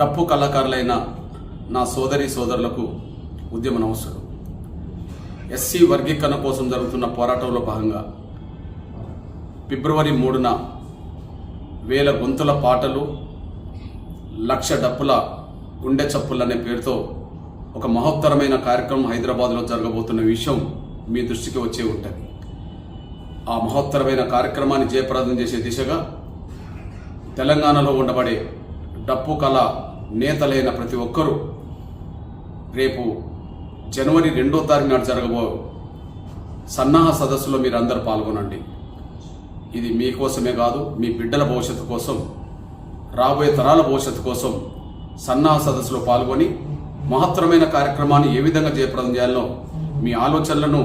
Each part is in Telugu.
డప్పు కళాకారులైన నా సోదరి సోదరులకు ఉద్యమ నమస్సులు ఎస్సీ వర్గీకరణ కోసం జరుగుతున్న పోరాటంలో భాగంగా ఫిబ్రవరి మూడున వేల గొంతుల పాటలు లక్ష డప్పుల గుండె చప్పులు అనే పేరుతో ఒక మహోత్తరమైన కార్యక్రమం హైదరాబాద్లో జరగబోతున్న విషయం మీ దృష్టికి వచ్చే ఉంటుంది. ఆ మహోత్తరమైన కార్యక్రమాన్ని జయప్రదం చేసే దిశగా తెలంగాణలో ఉండబడే డప్పు కళ నేతలైన ప్రతి ఒక్కరూ రేపు జనవరి రెండో తారీఖు నాడు జరగబో సన్నాహ సదస్సులో మీరు అందరు పాల్గొనండి. ఇది మీకోసమే కాదు మీ బిడ్డల భవిష్యత్తు కోసం రాబోయే తరాల భవిష్యత్తు కోసం సన్నాహ సదస్సులో పాల్గొని మహత్తరమైన కార్యక్రమాన్ని ఏ విధంగా జయప్రదం చేయాలో మీ ఆలోచనలను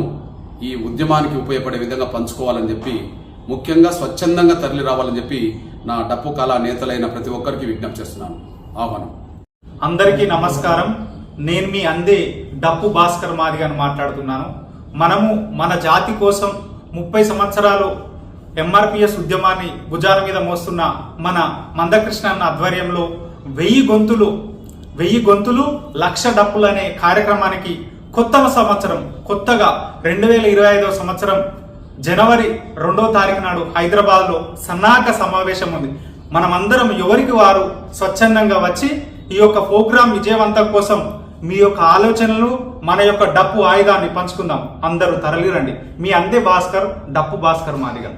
ఈ ఉద్యమానికి ఉపయోగపడే విధంగా పంచుకోవాలని చెప్పి ముఖ్యంగా స్వచ్ఛందంగా తరలి రావాలని చెప్పి నా డప్పు కళా నేతలైన ప్రతి ఒక్కరికి విజ్ఞప్తి చేస్తున్నాను. ఆహ్వానం. అందరికీ నమస్కారం. నేను మీ అందే డప్పు భాస్కర్ మాది అని మాట్లాడుతున్నాను. మనము మన జాతి కోసం ముప్పై సంవత్సరాలు ఎంఆర్పిఎస్ ఉద్యమాన్ని భుజాల మీద మోస్తున్న మన మందకృష్ణ అన్న ఆధ్వర్యంలో వెయ్యి గొంతులు వెయ్యి గొంతులు లక్ష డప్పులు అనే కార్యక్రమానికి కొత్త సంవత్సరం కొత్తగా రెండు వేల ఇరవై ఐదవ సంవత్సరం జనవరి రెండో తారీఖు నాడు హైదరాబాద్లో సన్నాహక సమావేశం ఉంది. మనమందరం ఎవరికి వారు స్వచ్ఛందంగా వచ్చి ఈ యొక్క ప్రోగ్రాం విజయవంతం కోసం మీ యొక్క ఆలోచనలు మన యొక్క డప్పు ఆయుధాన్ని పంచుకుందాం. అందరూ తరలిరండి. మీ అందే భాస్కర్ డప్పు భాస్కర్ మాదిగా.